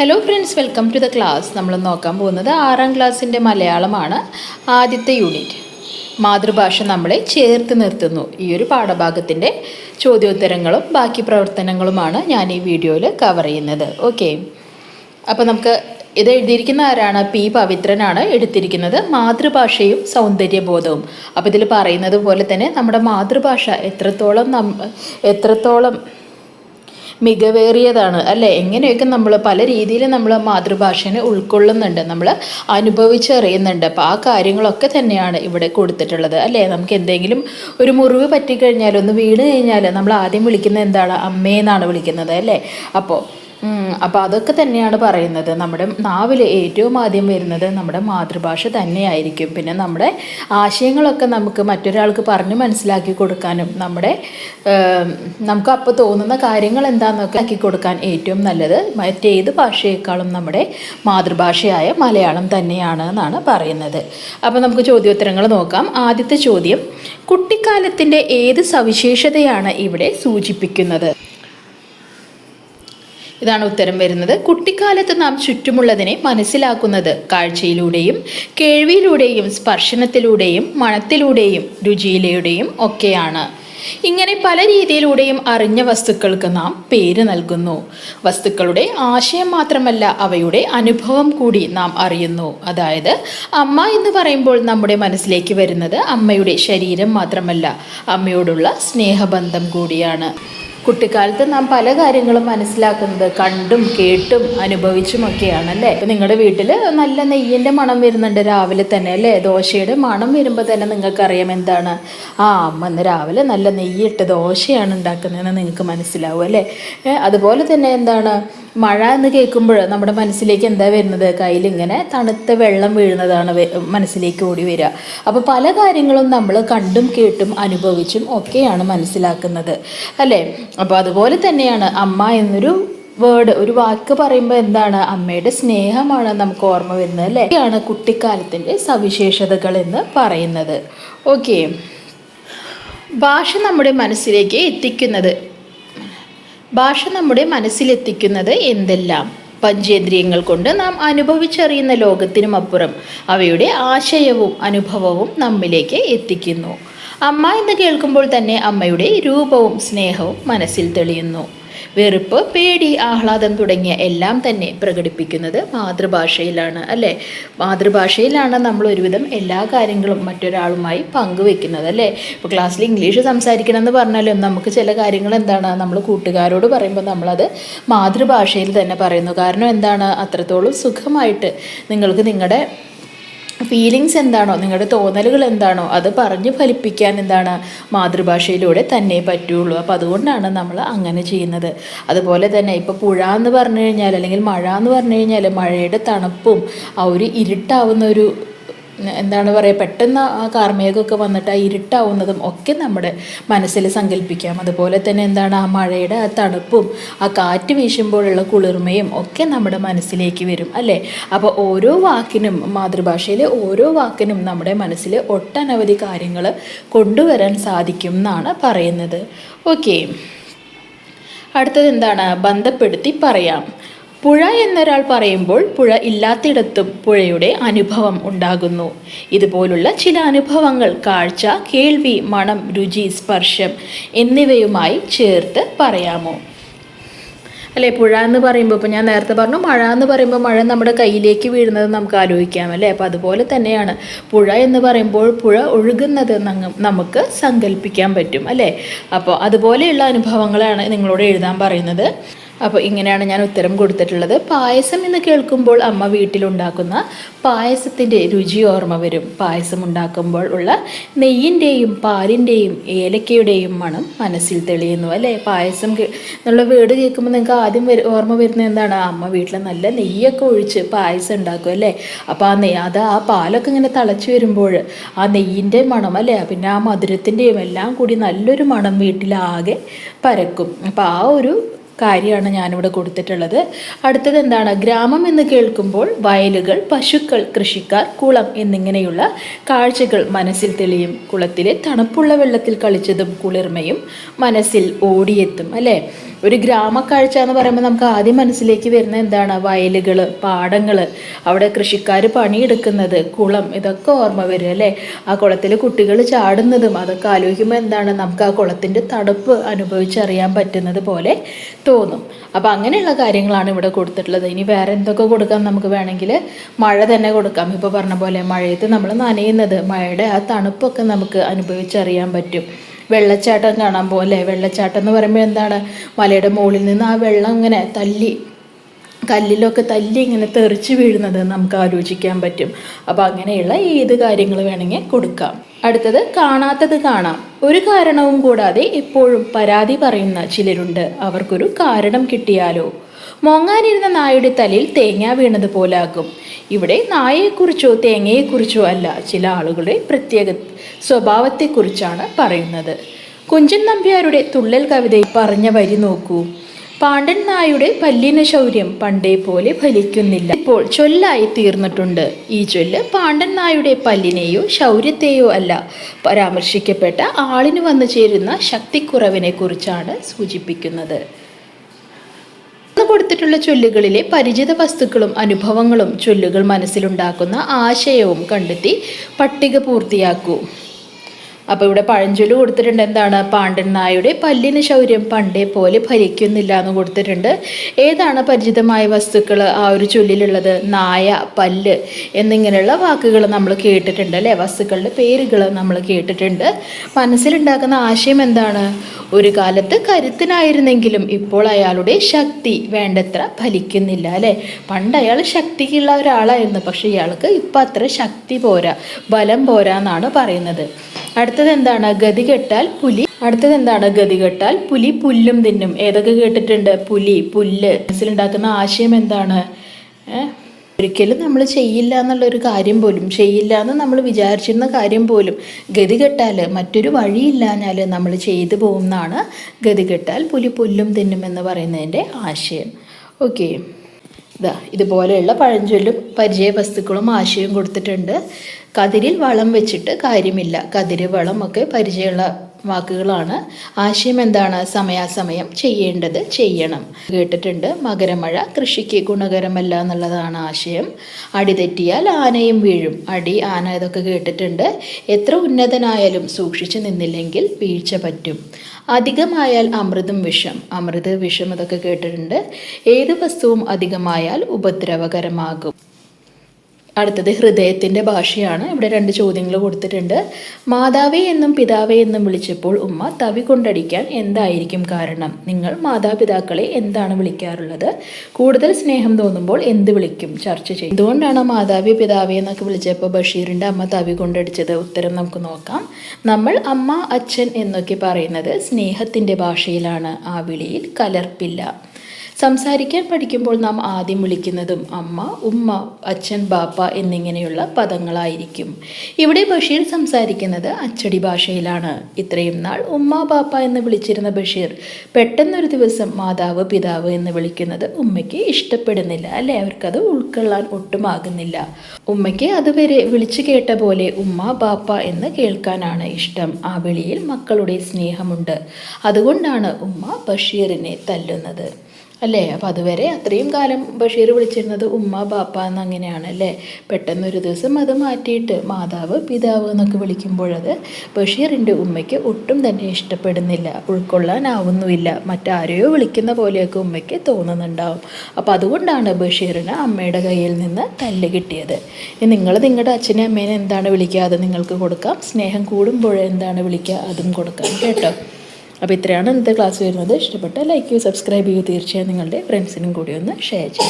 Hello friends welcome to the class നമ്മൾ നോക്കാൻ പോകുന്നത് ആറാം ക്ലാസ്സിന്റെ മലയാളമാണ് ആദ്യത്തെ യൂണിറ്റ് മാതൃഭാഷ നമ്മളെ ചേർത്ത് നിർത്തുന്നു. ഈ ഒരു പാഠഭാഗത്തിന്റെ ചോദ്യോത്തരങ്ങളും ബാക്കി പ്രവർത്തനങ്ങളുമാണ് ഞാൻ ഈ വീഡിയോയിൽ കവർ ചെയ്യുന്നത്. ഓക്കെ അപ്പോൾ നമുക്ക് ഇത് എഴുതിയിരിക്കുന്ന ആരാണ്? പി പവിത്രനാണ് എടുത്തിരിക്കുന്നത്. മാതൃഭാഷയും സൗന്ദര്യബോധവും. അപ്പോൾ ഇതിൽ പറയുന്നത് പോലെ തന്നെ നമ്മുടെ മാതൃഭാഷ എത്രത്തോളം നം എത്രത്തോളം മികവേറിയതാണ്. അല്ലേ? എങ്ങനെയൊക്കെ നമ്മൾ പല രീതിയിൽ നമ്മൾ മാതൃഭാഷനെ ഉൾക്കൊള്ളുന്നുണ്ട് നമ്മൾ അനുഭവിച്ചറിയുന്നുണ്ട്. അപ്പോൾ ആ കാര്യങ്ങളൊക്കെ തന്നെയാണ് ഇവിടെ കൊടുത്തിട്ടുള്ളത്. അല്ലേ? നമുക്ക് എന്തെങ്കിലും ഒരു മുറിവ് പറ്റിക്കഴിഞ്ഞാൽ ഒന്ന് വീണ് കഴിഞ്ഞാൽ നമ്മൾ ആദ്യം വിളിക്കുന്നത് എന്താണ്? അമ്മയെന്നാണ് വിളിക്കുന്നത്. അല്ലേ? അപ്പോൾ അപ്പോൾ അതൊക്കെ തന്നെയാണ് പറയുന്നത്. നമ്മുടെ നാവിൽ ഏറ്റവും ആദ്യം വരുന്നത് നമ്മുടെ മാതൃഭാഷ തന്നെയായിരിക്കും. പിന്നെ നമ്മുടെ ആശയങ്ങളൊക്കെ നമുക്ക് മറ്റൊരാൾക്ക് പറഞ്ഞ് മനസ്സിലാക്കി കൊടുക്കാനും നമ്മുടെ നമുക്ക് അപ്പോൾ തോന്നുന്ന കാര്യങ്ങൾ എന്താണെന്നൊക്കെ ആക്കി കൊടുക്കാൻ ഏറ്റവും നല്ലത് മറ്റേത് ഭാഷയേക്കാളും നമ്മുടെ മാതൃഭാഷയായ മലയാളം തന്നെയാണ് എന്നാണ് പറയുന്നത്. അപ്പോൾ നമുക്ക് ചോദ്യോത്തരങ്ങൾ നോക്കാം. ആദ്യത്തെ ചോദ്യം കുട്ടിക്കാലത്തിന്റെ ഏത് സവിശേഷതയാണ് ഇവിടെ സൂചിപ്പിക്കുന്നത്? ഇതാണ് ഉത്തരം വരുന്നത്. കുട്ടിക്കാലത്ത് നാം ചുറ്റുമുള്ളതിനെ മനസ്സിലാക്കുന്നത് കാഴ്ചയിലൂടെയും കേൾവിയിലൂടെയും സ്പർശനത്തിലൂടെയും മണത്തിലൂടെയും രുചിയിലൂടെയും ഒക്കെയാണ്. ഇങ്ങനെ പല രീതിയിലൂടെയും അറിഞ്ഞ വസ്തുക്കൾക്ക് നാം പേര് നൽകുന്നു. വസ്തുക്കളുടെ ആശയം മാത്രമല്ല അവയുടെ അനുഭവം കൂടി നാം അറിയുന്നു. അതായത് അമ്മ എന്ന് പറയുമ്പോൾ നമ്മുടെ മനസ്സിലേക്ക് വരുന്നത് അമ്മയുടെ ശരീരം മാത്രമല്ല അമ്മയോടുള്ള സ്നേഹബന്ധം കൂടിയാണ്. കുട്ടിക്കാലത്ത് നാം പല കാര്യങ്ങളും മനസ്സിലാക്കുന്നത് കണ്ടും കേട്ടും അനുഭവിച്ചും ഒക്കെയാണ് അല്ലേ ഇപ്പം നിങ്ങളുടെ വീട്ടിൽ നല്ല നെയ്യിന്റെ മണം വരുന്നുണ്ട് രാവിലെ തന്നെ അല്ലേ? ദോശയുടെ മണം വരുമ്പോൾ തന്നെ നിങ്ങൾക്കറിയാം എന്താണ്? ആ അമ്മ ഇന്ന് രാവിലെ നല്ല നെയ്യിട്ട് ദോശയാണ് ഉണ്ടാക്കുന്നതെന്ന് നിങ്ങൾക്ക് മനസ്സിലാവും അല്ലേ? അതുപോലെ തന്നെ എന്താണ്? മഴ എന്ന് കേൾക്കുമ്പോൾ നമ്മുടെ മനസ്സിലേക്ക് എന്താ വരുന്നത്? കയ്യിലിങ്ങനെ തണുത്ത വെള്ളം വീഴുന്നതാണ് മനസ്സിലേക്ക് ഓടി വരിക. അപ്പോൾ പല കാര്യങ്ങളും നമ്മൾ കണ്ടും കേട്ടും അനുഭവിച്ചും ഒക്കെയാണ് മനസ്സിലാക്കുന്നത്. അല്ലേ? അപ്പോൾ അതുപോലെ തന്നെയാണ് അമ്മ എന്നൊരു വേർഡ് ഒരു വാക്ക് പറയുമ്പോൾ എന്താണ്? അമ്മയുടെ സ്നേഹമാണ് നമുക്ക് ഓർമ്മ വരുന്നത് അല്ലേ? ഇതാണ് കുട്ടിക്കാലത്തിന്റെ സവിശേഷതകൾ എന്ന് പറയുന്നത്. ഓക്കെ ഭാഷ നമ്മുടെ മനസ്സിലേക്ക് എത്തിക്കുന്നത് ഭാഷ നമ്മുടെ മനസ്സിലെത്തിക്കുന്നത് എന്തെല്ലാം? പഞ്ചേന്ദ്രിയങ്ങൾ കൊണ്ട് നാം അനുഭവിച്ചറിയുന്ന ലോകത്തിനും അപ്പുറം അവയുടെ ആശയവും അനുഭവവും നമ്മിലേക്ക് എത്തിക്കുന്നു. അമ്മ എന്ന് കേൾക്കുമ്പോൾ തന്നെ അമ്മയുടെ രൂപവും സ്നേഹവും മനസ്സിൽ തെളിയുന്നു. വെറുപ്പ് പേടി ആഹ്ലാദം തുടങ്ങിയ എല്ലാം തന്നെ പ്രകടിപ്പിക്കുന്നത് മാതൃഭാഷയിലാണ് അല്ലേ? മാതൃഭാഷയിലാണ് നമ്മൾ ഒരുവിധം എല്ലാ കാര്യങ്ങളും മറ്റൊരാളുമായി പങ്കുവെക്കുന്നത് അല്ലേ? ഇപ്പോൾ ക്ലാസ്സിൽ ഇംഗ്ലീഷ് സംസാരിക്കണം എന്ന് പറഞ്ഞാലും നമുക്ക് ചില കാര്യങ്ങൾ എന്താണ്? നമ്മൾ കൂട്ടുകാരോട് പറയുമ്പോൾ നമ്മളത് മാതൃഭാഷയിൽ തന്നെ പറയുന്നു. കാരണം എന്താണ്? അത്രത്തോളം സുഖമായിട്ട് നിങ്ങൾക്ക് നിങ്ങളുടെ ഫീലിങ്സ് എന്താണോ നിങ്ങളുടെ തോന്നലുകൾ എന്താണോ അത് പറഞ്ഞ് ഫലിപ്പിക്കാൻ എന്താണ് മാതൃഭാഷയിലൂടെ തന്നെ പറ്റുള്ളൂ. അപ്പോൾ അതുകൊണ്ടാണ് നമ്മൾ അങ്ങനെ ചെയ്യുന്നത്. അതുപോലെ തന്നെ ഇപ്പോൾ പുഴ എന്ന് പറഞ്ഞു കഴിഞ്ഞാൽ അല്ലെങ്കിൽ മഴ എന്ന് പറഞ്ഞു കഴിഞ്ഞാൽ മഴയുടെ തണുപ്പും ആ ഒരു ഇരുട്ടാവുന്ന ഒരു എന്താണ് പറയുക പെട്ടെന്ന് ആ കാർമേഘമൊക്കെ വന്നിട്ട് ആ ഇരുട്ടാവുന്നതും ഒക്കെ നമ്മുടെ മനസ്സിൽ സങ്കല്പിക്കാം. അതുപോലെ തന്നെ എന്താണ് ആ മഴയുടെ ആ തണുപ്പും ആ കാറ്റ് വീശുമ്പോഴുള്ള കുളിർമയും ഒക്കെ നമ്മുടെ മനസ്സിലേക്ക് വരും അല്ലേ? അപ്പോൾ ഓരോ വാക്കിനും മാതൃഭാഷയിലെ ഓരോ വാക്കിനും നമ്മുടെ മനസ്സിൽ ഒട്ടനവധി കാര്യങ്ങൾ കൊണ്ടുവരാൻ സാധിക്കും എന്നാണ് പറയുന്നത്. ഓക്കെ. അടുത്തത് എന്താണ് ബന്ധപ്പെടുത്തി പറയാം. പുഴ എന്നൊരാൾ പറയുമ്പോൾ പുഴ ഇല്ലാത്തിടത്തും പുഴയുടെ അനുഭവം ഉണ്ടാകുന്നു. ഇതുപോലുള്ള ചില അനുഭവങ്ങൾ കാഴ്ച കേൾവി മണം രുചി സ്പർശം എന്നിവയുമായി ചേർത്ത് പറയാമോ? അല്ലേ പുഴ എന്ന് പറയുമ്പോൾ ഇപ്പോൾ ഞാൻ നേരത്തെ പറഞ്ഞു മഴ എന്ന് പറയുമ്പോൾ മഴ നമ്മുടെ കയ്യിലേക്ക് വീഴുന്നത് നമുക്ക് ആലോചിക്കാം അല്ലേ? അപ്പോൾ അതുപോലെ തന്നെയാണ് പുഴ എന്ന് പറയുമ്പോൾ പുഴ ഒഴുകുന്നത് നമുക്ക് സങ്കല്പിക്കാൻ പറ്റും അല്ലേ? അപ്പോൾ അതുപോലെയുള്ള അനുഭവങ്ങളാണ് നിങ്ങളോട് എഴുതാൻ പറയുന്നത്. അപ്പോൾ ഇങ്ങനെയാണ് ഞാൻ ഉത്തരം കൊടുത്തിട്ടുള്ളത്. പായസം എന്ന് കേൾക്കുമ്പോൾ അമ്മ വീട്ടിലുണ്ടാക്കുന്ന പായസത്തിന്റെ രുചി ഓർമ്മ വരും. പായസം ഉണ്ടാക്കുമ്പോൾ ഉള്ള നെയ്യിന്റെയും പാലിന്റെയും ഏലക്കയുടെയും മണം മനസ്സിൽ തെളിയുന്നു അല്ലേ? പായസം എന്നുള്ള വേർഡ് കേൾക്കുമ്പോൾ നിങ്ങൾക്ക് ആദ്യം ഓർമ്മ വരുന്നത് എന്താണ്? അമ്മ വീട്ടിൽ നല്ല നെയ്യൊക്കെ ഒഴിച്ച് പായസം ഉണ്ടാക്കും അല്ലേ? അപ്പോൾ ആ നെയ്യ് അത് ആ പാലൊക്കെ ഇങ്ങനെ തിളച്ചു വരുമ്പോൾ ആ നെയ്യിന്റെ മണം അല്ലേ? പിന്നെ ആ മധുരത്തിന്റെയും എല്ലാം കൂടി നല്ലൊരു മണം വീട്ടിലാകെ പരക്കും. അപ്പോൾ ആ ഒരു കാര്യമാണ് ഞാനിവിടെ കൊടുത്തിട്ടുള്ളത്. അടുത്തത് എന്താണ്? ഗ്രാമം എന്ന് കേൾക്കുമ്പോൾ വയലുകൾ പശുക്കൾ കൃഷിക്കാർ കുളം എന്നിങ്ങനെയുള്ള കാഴ്ചകൾ മനസ്സിൽ തെളിയും. കുളത്തിലെ തണുപ്പുള്ള വെള്ളത്തിൽ കളിച്ചതും കുളിർമയും മനസ്സിൽ ഓടിയെത്തും അല്ലേ? ഒരു ഗ്രാമക്കാഴ്ച എന്ന് പറയുമ്പോൾ നമുക്ക് ആദ്യം മനസ്സിലേക്ക് വരുന്ന എന്താണ്? വയലുകൾ പാടങ്ങൾ അവിടെ കൃഷിക്കാർ പണിയെടുക്കുന്നത് കുളം ഇതൊക്കെ ഓർമ്മ വരും അല്ലേ? ആ കുളത്തിൽ കുട്ടികൾ ചാടുന്നതും അതൊക്കെ ആലോചിക്കുമ്പോൾ എന്താണ്? നമുക്ക് ആ കുളത്തിന്റെ തണുപ്പ് അനുഭവിച്ചറിയാൻ പറ്റുന്നത് പോലെ തോന്നും. അപ്പോൾ അങ്ങനെയുള്ള കാര്യങ്ങളാണ് ഇവിടെ കൊടുത്തിട്ടുള്ളത്. ഇനി വേറെ എന്തൊക്കെ കൊടുക്കാം നമുക്ക് വേണമെങ്കിൽ? മഴ തന്നെ കൊടുക്കാം. ഇപ്പോൾ പറഞ്ഞ പോലെ മഴയത്ത് നമ്മൾ നനയുന്നത് മഴയുടെ ആ തണുപ്പൊക്കെ നമുക്ക് അനുഭവിച്ചറിയാൻ പറ്റും. വെള്ളച്ചാട്ടം കാണാൻ അല്ലേ വെള്ളച്ചാട്ടം എന്ന് പറയുമ്പോൾ എന്താണ്? മലയുടെ മുകളിൽ നിന്ന് ആ വെള്ളം ഇങ്ങനെ തല്ലി കല്ലിലൊക്കെ തല്ലി ഇങ്ങനെ തെറിച്ച് വീഴുന്നത് നമുക്ക് ആലോചിക്കാൻ പറ്റും. അപ്പോൾ അങ്ങനെയുള്ള ഏത് കാര്യങ്ങൾ വേണമെങ്കിൽ കൊടുക്കാം. അടുത്തത് കാണാത്തത് കാണാം. ഒരു കാരണവും കൂടാതെ എപ്പോഴും പരാതി പറയുന്ന ചിലരുണ്ട്. അവർക്കൊരു കാരണം കിട്ടിയാലോ? മോങ്ങാനിരുന്ന നായയുടെ തലയിൽ തേങ്ങ വീണത് പോലാകും. ഇവിടെ നായയെക്കുറിച്ചോ തേങ്ങയെക്കുറിച്ചോ അല്ല ചില ആളുകളുടെ പ്രത്യേക സ്വഭാവത്തെക്കുറിച്ചാണ് പറയുന്നത്. കുഞ്ചൻ നമ്പ്യാരുടെ തുള്ളൽ കവിതയിൽ പറഞ്ഞ വരി നോക്കൂ. പാണ്ഡൻ നായുടെ പല്ലിന ശൗര്യം പണ്ടേ പോലെ ഫലിക്കുന്നില്ല. ഇപ്പോൾ ചൊല്ലായി തീർന്നിട്ടുണ്ട്. ഈ ചൊല്ല് പാണ്ഡൻ നായുടെ പല്ലിനെയോ ശൗര്യത്തെയോ അല്ല. പരാമർശിക്കപ്പെട്ട ആളിന് വന്നു ചേരുന്ന ശക്തിക്കുറവിനെ കുറിച്ചാണ് സൂചിപ്പിക്കുന്നത്. കൊടുത്തിട്ടുള്ള ചൊല്ലുകളിലെ പരിചിത വസ്തുക്കളും അനുഭവങ്ങളും ചൊല്ലുകൾ മനസ്സിലുണ്ടാക്കുന്ന ആശയവും കണ്ടെത്തി പട്ടിക പൂർത്തിയാക്കൂ. അപ്പോൾ ഇവിടെ പഴഞ്ചൊല്ലു കൊടുത്തിട്ടുണ്ട്. എന്താണ്? പാണ്ഡൻ നായുടെ പല്ലിന് ശൗര്യം പണ്ടേ പോലെ ഫലിക്കുന്നില്ല എന്ന് കൊടുത്തിട്ടുണ്ട്. ഏതാണ് പരിചിതമായ വസ്തുക്കൾ ആ ഒരു ചൊല്ലിലുള്ളത്? നായ പല്ല് എന്നിങ്ങനെയുള്ള വാക്കുകൾ നമ്മൾ കേട്ടിട്ടുണ്ട് അല്ലേ? വസ്തുക്കളുടെ പേരുകൾ നമ്മൾ കേട്ടിട്ടുണ്ട്. മനസ്സിലുണ്ടാക്കുന്ന ആശയം എന്താണ്? ഒരു കാലത്ത് കരുത്തനായിരുന്നെങ്കിലും ഇപ്പോൾ അയാളുടെ ശക്തി വേണ്ടത്ര ഫലിക്കുന്നില്ല അല്ലേ? പണ്ട് അയാൾ ശക്തിക്കുള്ള ഒരാളായിരുന്നു പക്ഷേ ഇയാൾക്ക് ഇപ്പം അത്ര ശക്തി പോരാ ബലം പോരാ എന്നാണ് പറയുന്നത്. അടുത്തത് എന്താണ്? ഗതി കെട്ടാൽ പുലി. അടുത്തത് എന്താണ്? ഗതി കെട്ടാൽ പുലി പുല്ലും തിന്നും. ഏതൊക്കെ കേട്ടിട്ടുണ്ട്? പുലി പുല്ല്. മനസ്സിലുണ്ടാക്കുന്ന ആശയം എന്താണ്? ഏ? ഒരിക്കലും നമ്മൾ ചെയ്യില്ല എന്നുള്ളൊരു കാര്യം പോലും ചെയ്യില്ല എന്ന് നമ്മൾ വിചാരിച്ചിരുന്ന കാര്യം പോലും ഗതി കെട്ടാൽ മറ്റൊരു വഴിയില്ലാഞ്ഞാൽ നമ്മൾ ചെയ്തു പോകുന്നതാണ് ഗതി കെട്ടാൽ പുലി പുല്ലും തിന്നുമെന്ന് പറയുന്നതിന്റെ ആശയം. ഓക്കെ. ഇതാ ഇതുപോലെയുള്ള പഴഞ്ചൊല്ലും പരിചയ വസ്തുക്കളും ആശയവും കൊടുത്തിട്ടുണ്ട്. കതിരിൽ വളം വെച്ചിട്ട് കാര്യമില്ല. കതിര് വളം ഒക്കെ പരിചയമുള്ള വാക്കുകളാണ്. ആശയം എന്താണ്? സമയാസമയം ചെയ്യേണ്ടത് ചെയ്യണം. കേട്ടിട്ടുണ്ട് മകരമഴ കൃഷിക്ക് ഗുണകരമല്ല എന്നുള്ളതാണ് ആശയം. അടി തെറ്റിയാൽ ആനയും വീഴും. അടി ആന ഇതൊക്കെ കേട്ടിട്ടുണ്ട്. എത്ര ഉന്നതനായാലും സൂക്ഷിച്ചു നിന്നില്ലെങ്കിൽ വീഴ്ച പറ്റും. അധികമായാൽ അമൃതും വിഷം. അമൃത് വിഷം ഇതൊക്കെ കേട്ടിട്ടുണ്ട്. ഏത് വസ്തുവും അധികമായാൽ ഉപദ്രവകരമാകും. അടുത്തത് ഹൃദയത്തിന്റെ ഭാഷയാണ്. ഇവിടെ രണ്ട് ചോദ്യങ്ങൾ കൊടുത്തിട്ടുണ്ട്. മാതാവേ എന്നും പിതാവേ എന്നും വിളിച്ചപ്പോൾ ഉമ്മ തവി കൊണ്ടടിക്കാൻ എന്തായിരിക്കും കാരണം? നിങ്ങൾ മാതാപിതാക്കളെ എന്താണ് വിളിക്കാറുള്ളത്? കൂടുതൽ സ്നേഹം തോന്നുമ്പോൾ എന്ത് വിളിക്കും? ചർച്ച ചെയ്യും. എന്തുകൊണ്ടാണ് മാതാവി പിതാവേ എന്നൊക്കെ വിളിച്ചപ്പോൾ ബഷീറിന്റെ അമ്മ തവി കൊണ്ടടിച്ചത്? ഉത്തരം നമുക്ക് നോക്കാം. നമ്മൾ അമ്മ അച്ഛൻ എന്നൊക്കെ പറയുന്നത് സ്നേഹത്തിന്റെ ഭാഷയിലാണ്. ആ വിളിയിൽ കലർപ്പില്ല. സംസാരിക്കാൻ പഠിക്കുമ്പോൾ നാം ആദ്യം വിളിക്കുന്നതും അമ്മ ഉമ്മ അച്ഛൻ ബാപ്പ എന്നിങ്ങനെയുള്ള പദങ്ങളായിരിക്കും. ഇവിടെ ബഷീർ സംസാരിക്കുന്നത് അച്ചടി ഭാഷയിലാണ്. ഇത്രയും നാൾ ഉമ്മ ബാപ്പ എന്ന് വിളിച്ചിരുന്ന ബഷീർ പെട്ടെന്നൊരു ദിവസം മാതാവ് പിതാവ് എന്ന് വിളിക്കുന്നത് ഉമ്മയ്ക്ക് ഇഷ്ടപ്പെടുന്നില്ല. അല്ലെ? അവർക്കത് ഉൾക്കൊള്ളാൻ ഒട്ടും ആകുന്നില്ല ഉമ്മയ്ക്ക് അതുവരെ വിളിച്ചു കേട്ട പോലെ ഉമ്മ ബാപ്പ എന്ന് കേൾക്കാനാണ് ഇഷ്ടം. ആ വിളിയിൽ മക്കളുടെ സ്നേഹമുണ്ട്. അതുകൊണ്ടാണ് ഉമ്മ ബഷീറിനെ തല്ലുന്നത്. അല്ലേ? അപ്പോൾ അതുവരെ അത്രയും കാലം ബഷീർ വിളിച്ചിരുന്നത് ഉമ്മ ബാപ്പ എന്നങ്ങനെയാണ് അല്ലേ? പെട്ടെന്നൊരു ദിവസം അത് മാറ്റിയിട്ട് മാതാവ് പിതാവ് എന്നൊക്കെ വിളിക്കുമ്പോഴത് ബഷീറിന്റെ ഉമ്മയ്ക്ക് ഒട്ടും തന്നെ ഇഷ്ടപ്പെടുന്നില്ല ഉൾക്കൊള്ളാനാവുന്നുമില്ല. മറ്റാരെയോ വിളിക്കുന്ന പോലെയൊക്കെ ഉമ്മയ്ക്ക് തോന്നുന്നുണ്ടാവും. അപ്പോൾ അതുകൊണ്ടാണ് ബഷീറിന് അമ്മയുടെ കയ്യിൽ നിന്ന് തല്ല് കിട്ടിയത്. നിങ്ങൾ നിങ്ങളുടെ അച്ഛനെ അമ്മേനെ എന്താണ് വിളിക്കുക? അത് നിങ്ങൾക്ക് കൊടുക്കാം. സ്നേഹം കൂടുമ്പോൾ എന്താണ് വിളിക്കുക? അതും കൊടുക്കാം. കേട്ടോ? അപ്പോൾ ഇത്രയാണ് ഇന്നത്തെ ക്ലാസ് വരുന്നത്. ഇഷ്ടപ്പെട്ട ലൈക്ക് ചെയ്യുക സബ്സ്ക്രൈബ് ചെയ്യുക. തീർച്ചയായും നിങ്ങളുടെ ഫ്രണ്ട്സിനും കൂടി ഒന്ന് ഷെയർ ചെയ്യും